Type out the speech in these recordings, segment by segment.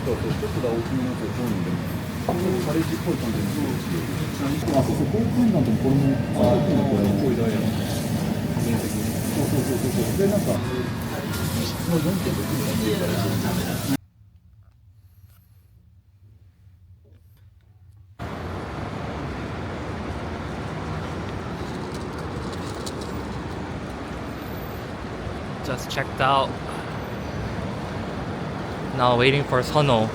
ちょっとが大きめのやつが多いんでこのカレッジっぽい感じのあそうそうコープンダントもこれもあコープンダントこれもこういうダイヤのそうそうそうそうそうでなんかもう4点でいい Just checked out. Now waiting for Sono.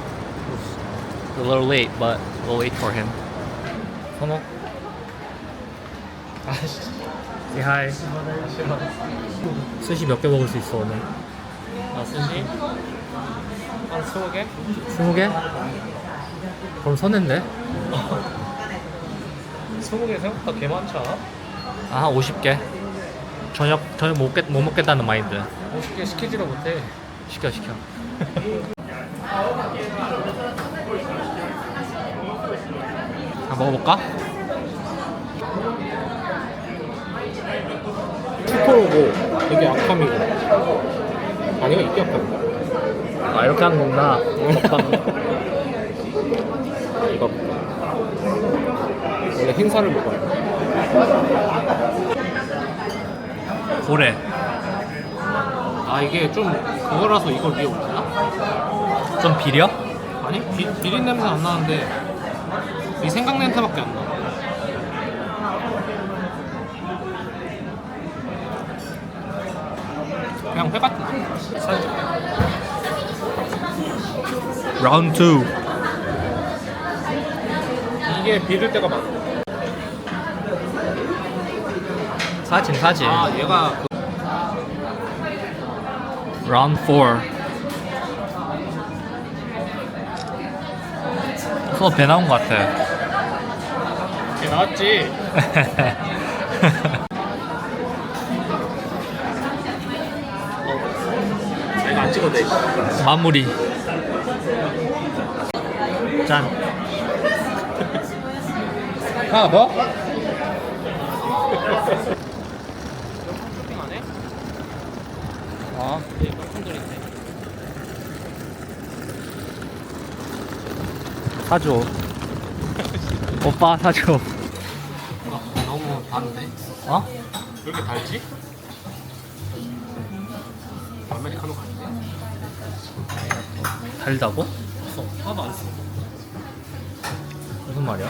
A little late, but we'll wait for him. Sono. Say hi. 스시 몇 개 먹을 수 있어 오늘? 아 스시? 한 20개? 20개? 그럼 선인데? 20개 생각보다 개 많지 않아? 아 50개. 저녁 저녁 못, 먹겠, 못 먹겠다는 마인드. 50개 시키지도 못해 시켜 시켜. 아 먹어볼까? 투코로고 이게 아카미고 아니가 이게 아카미고 아 이렇게 하는 거구나. 이거 원래 행사를 먹어요 고래. 아 이게 좀 그거라서 이걸 위에 올리나? 좀 비려? 아니 비, 비린 냄새 안 나는데 이 생강 냄새밖에 안 나. 그냥 회 같은. 라운드 2. 이게 비릴 때가 많아. 사진 사진. 아 얘가 그 라운드 4. 서배 나온 것 같아. 걔 나왔지. 내가 안 찍어도 돼. 마무리. 짠. 하나 더? 쇼핑 안 해? 어. 예, 명품들인데. 사줘. 오빠 사줘. 아, 너무 다른데? 어? 왜 이렇게 달지? 아메리카노 같은데? 달다고? 없어. 하나도 안 써. 무슨 말이야?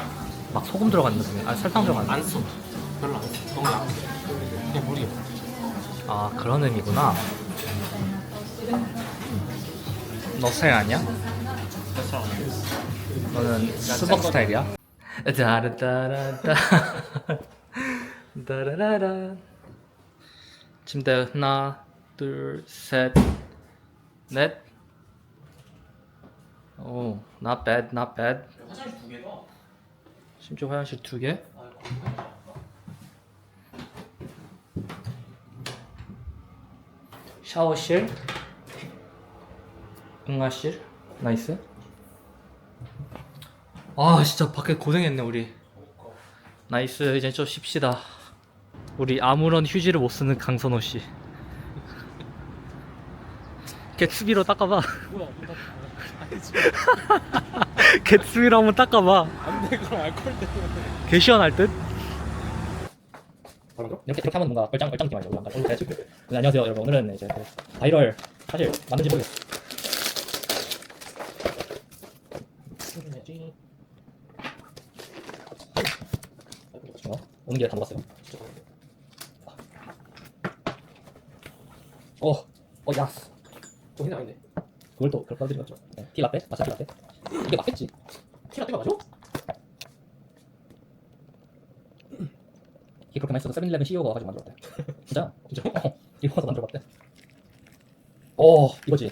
막 소금 들어간 느낌. 아 설탕 들어간 안. 써. 별로 안 써. 너무 약해. 그냥 물이야. 아 그런 의미구나. 너 스타일 아니야? 너는 수박 스타일이야? 따라따라따 따라라라 침대 하나 둘셋넷 오 not bad not bad. 심지어 화장실 두 개? 샤워실 응아실 나이스 아 진짜 밖에 고생했네 우리 나이스 이제 좀 쉽시다 우리 아무런 휴지를 못 쓰는 강선호 씨 개츠비로 닦아봐 뭐야? 아니지. 개츠비로 한번 닦아봐 안돼 그럼 알코올 때문에. 개 시원할 듯? 이렇게 이렇게 하면 뭔가 얼짱 얼짱 팀이죠. 우리 오늘 해야지. 네, 안녕하세요 여러분. 오늘은 이제 그 바이럴 사실 맞는지 모르겠어. 어? 오는 길에 다 먹었어요. 어, 어 야스. 돈이 아니네. 그걸 또 그렇게 떠드린 거죠. 네, 티 라떼, 마사 티 라떼. 이게 맞겠지? 티라떼가 맞아? 이게 그렇게 맛있어서 세븐일레븐 CEO가 와가지고 만들었대. 진짜? 진짜? 어, 이거 와서 만들어봤대. 오, 이거지.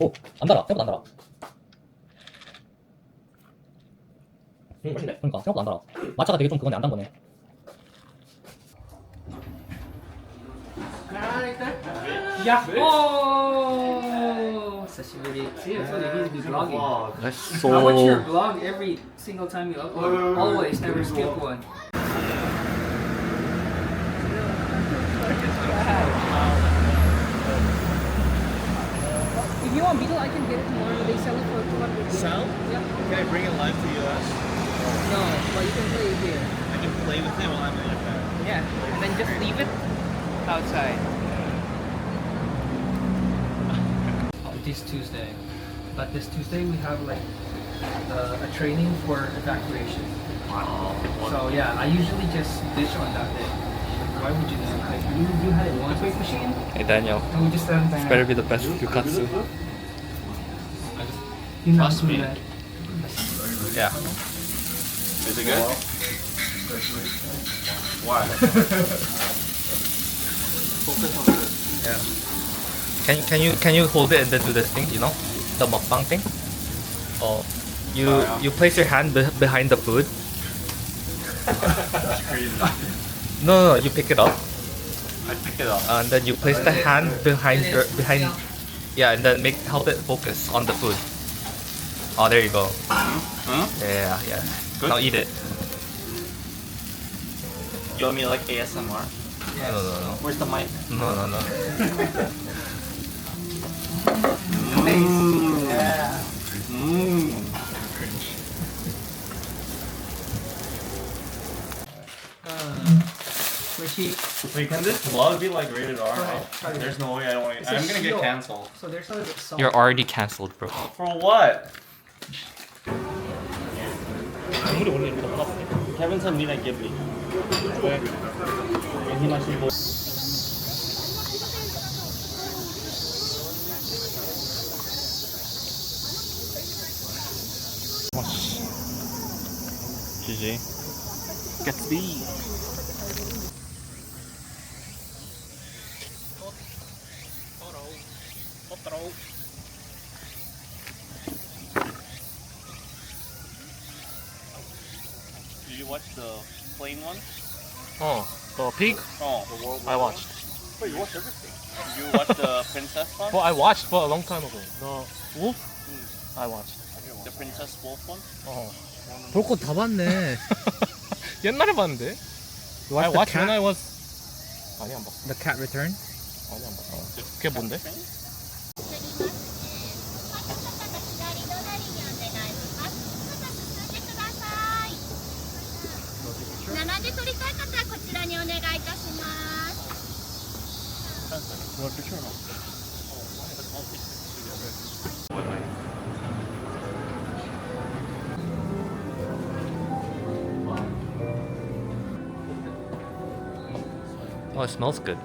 오, 안 달아. 생각보다 안 달아. 응 맛있네. 그러니까 생각보다 안 달아. 마차가 되게 좀 그거네, 안단 거네. 야. Oh, Sashiburi. See, that's what it is to be vlogging. Let's I watch your vlog every single time you upload. Always, never skip one. If you want beetle, I can get it tomorrow. They sell it for 200. Sell? Yeah. Can I bring it live to US? No, but you can play it here. I can play with it while I'm in Japan. Yeah. And then just leave it outside. this Tuesday. But this Tuesday we have like uh, a training for evacuation. Wow. So yeah, I usually just ditch on that day. Why would you do that? Like, you, you had a one plate machine Hey Daniel, and we just stand there. better be the best Gyukatsu. You know, Must be. Yeah. Is it good? Why? Focus on this. Yeah. Can can you can you hold it and then do this thing? You know, the mukbang thing. Oh, you Oh, yeah. you place your hand be- behind the food. That's crazy. No, no, no, you pick it up I pick it up. and then you place the hand behind your behind. Yeah, and then make help it focus on the food. Oh, there you go. Huh? Yeah, yeah. Good? Now eat it. You want me like ASMR? No, no, no, Where's the mic? no, no, no. Mmm. Rishi, Wait, can this vlog be like rated R? ahead, try it. There's no way I don't want It's I'm gonna get canceled. so there's a salt. You're already cancelled, bro. For what? Kevin said meet at Ghibli. And he must be bored. GG. Gatsby. Did you watch the plane one? Oh, the pig? Oh, the World I watched. Wait, you watched everything? You watch the princess one? Well, I watched for a long time ago. The wolf? I watched. The princess wolf one? 어. 볼 거 다 봤네. 옛날에 봤는데. I watched when I was. 아니 안 봤어. The Cat Return? 아니 안 봤어. 그게 뭔데? 並 Oh, it smells good.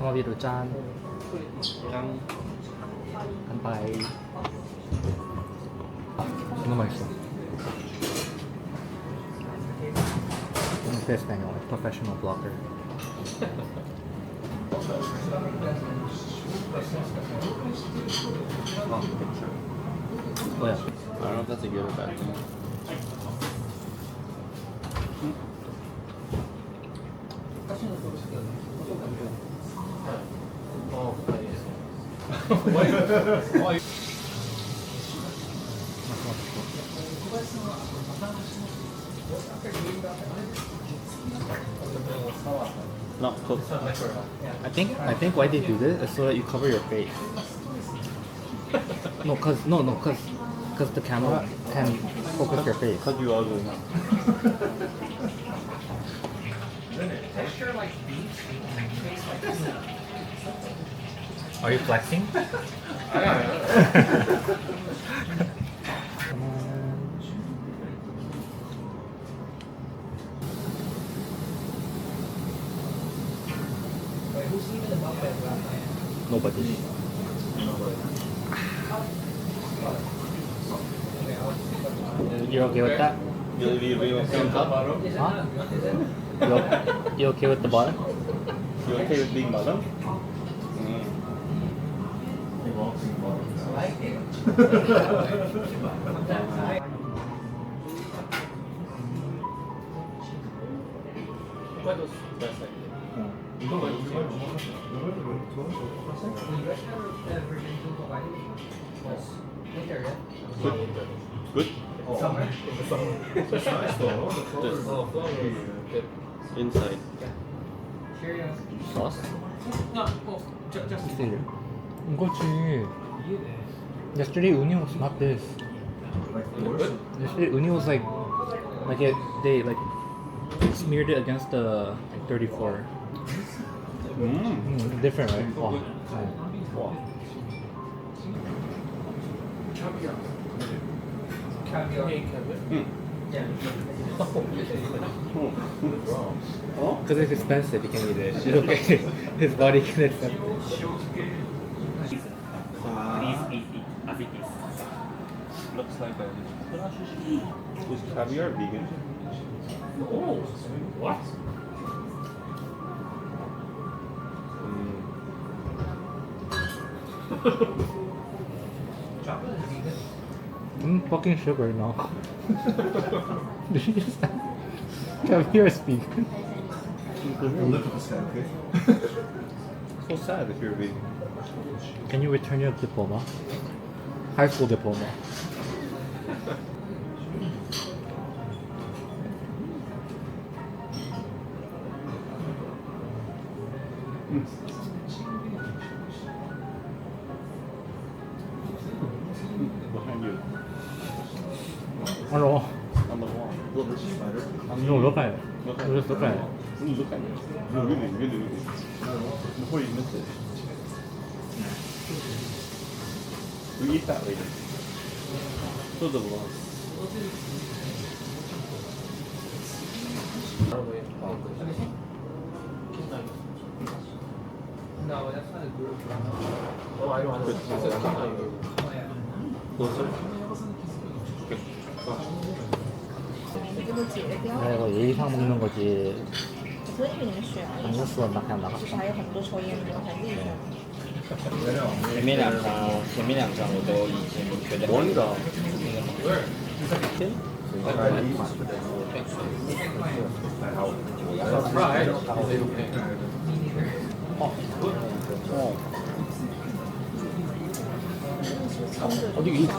와비로 짠. 짠. 간파이. 너무 맛있어. I'm a fish Daniel, a professional blogger. 뭐야? I don't know if that's a good or bad thing. Not cooked. I think I think why they do this is so that you cover your face. no, cause no, no, cause Because the camera can focus your face. Cut you ugly. Texture like Are you flexing? Nobody. You okay with that? You you okay with the bottom? You okay with being bottom? Good? Summer? It's Inside. Sauce? No, just, just. 거지. Yesterday uni was not this. Yesterday uni was like, like it, they like smeared it against the like 34. Mm. Mm, different, right? Wow. Wow. caviar. Mm. Yeah. Oh? Because it's expensive, you can eat it. It's okay. His body can accept it. Is caviar vegan? Oh, What? Mm. Chocolate is vegan. Mm, fucking sugar now. Did you just caviar is vegan? So sad if you're vegan. Can you return your diploma? High school diploma. The wall. No, look at it. Just look at it. Mm, Look at it. No, really, really, really. Before you miss it. We eat that later. So the vlog. No, that's not a group. Oh, yeah. Closer. 내 가 이거 예의상 먹는 거지. 所以你们选而已， 안줬어 나 그냥 나갔어. 就是还有很多抽烟的人还自己选。前面两张，前面两张我都已经觉得 뭔가. 어. 어디 이거